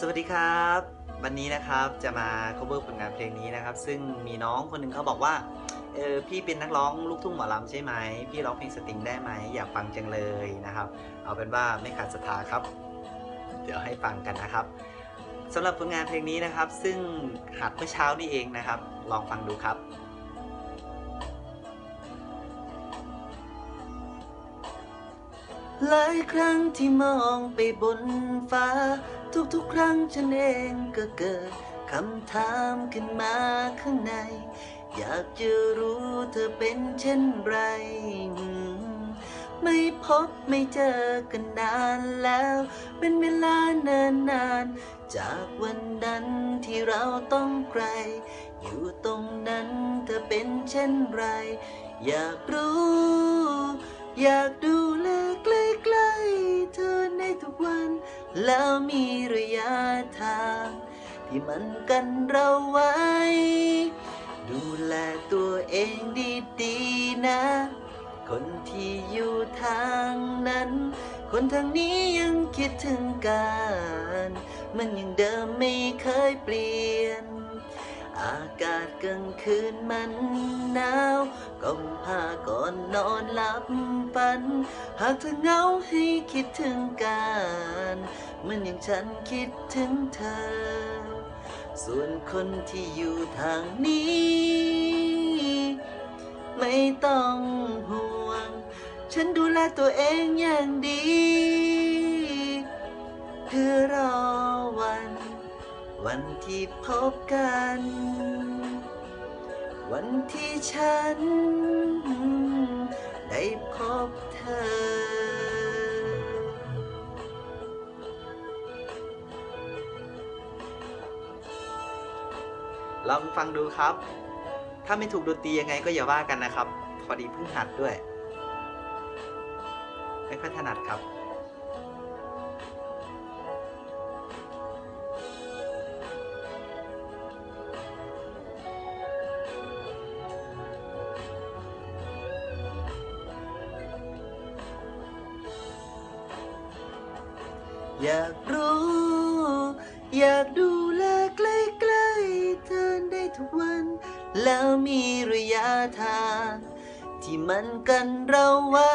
สวัสดีครับ วันนี้นะครับจะมา cover ผลงานเพลงนี้นะครับ ซึ่งมีน้องคนหนึ่งเขาบอกว่าเออพี่เป็นนักร้องลูกทุ่งหมอลำใช่ไหม พี่ร้องเพลงสตริงได้ไหมอยากฟังจังเลยนะครับ เอาเป็นว่าไม่ขาดศรัทธาครับ เดี๋ยวให้ฟังกันนะครับสำหรับผลงานเพลงนี้นะครับ ซึ่งหัดเมื่อเช้านี่เองนะครับ ลองฟังดูครับ หลายครั้งที่มองไปบนฟ้า ทุกๆ ครั้งฉันเองก็เกิดคำถามขึ้นมาข้างใน อยากจะรู้เธอเป็นเช่นไร ไม่พบไม่เจอกันนานแล้ว เป็นเวลานานนานๆจากวันนั้นที่เราต้องไกล อยู่ตรงนั้นเธอเป็นเช่นไร อยากรู้ อยากดูแลใกล้ๆเธอในทุกวัน แล้วมีระยะทาง ที่มันกันเราไว้ ดูแลตัวเองดีๆนะ คนที่อยู่ทางนั้น คนทางนี้ยังคิดถึงกัน มันยังเดิมไม่เคยเปลี่ยน อากาศกลางคืนมันหนาวก็ห่มผ้าก่อนนอนหลับฝัน หากเธอเหงาให้คิดถึงกันเหมันอย่างฉันคิดถึงเธอ ส่วนคนที่อยู่ทางนี้ ไม่ต้องห่วง ฉันดูแลตัวเองอย่างดี วันที่พบกัน วันที่ฉัน ได้พบเธอ ลองฟังดูครับ ถ้าไม่ถูกดนตรียังไงก็อย่าว่ากันนะครับ พอดีเพิ่งหัดด้วย ไม่ค่อยถนัดครับ อยากรู้ อยากดูแลใกล้ๆเธอได้ทุกวัน แล้วมีระยะทาง ที่มันกันเราไว้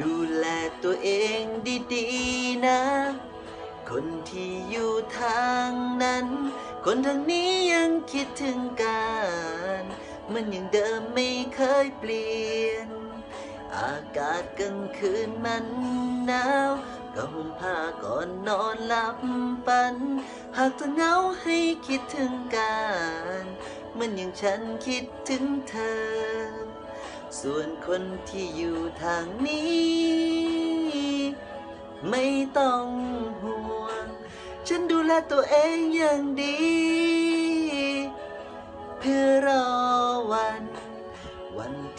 ดูแลตัวเองดีๆนะ คนที่อยู่ทางนั้น คนทางนี้ยังคิดถึงกัน มันยังเดิมไม่เคยเปลี่ยน อากาศกลางคืนมันหนาวก็ห่มผ้าก่อนนอนหลับฝัน หากเธอเหงาให้คิดถึงกันเหมันอย่างฉันคิดถึงเธอ ส่วนคนที่อยู่ทางนี้ ไม่ต้องห่วง ฉันดูแลตัวเองอย่างดี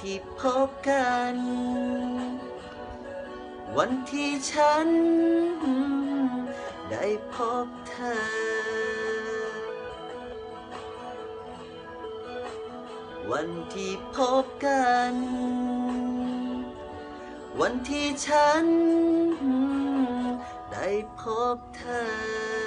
ที่พบกัน วันที่ฉัน ได้พบเธอ วันที่พบกัน วันที่ฉัน ได้พบเธอ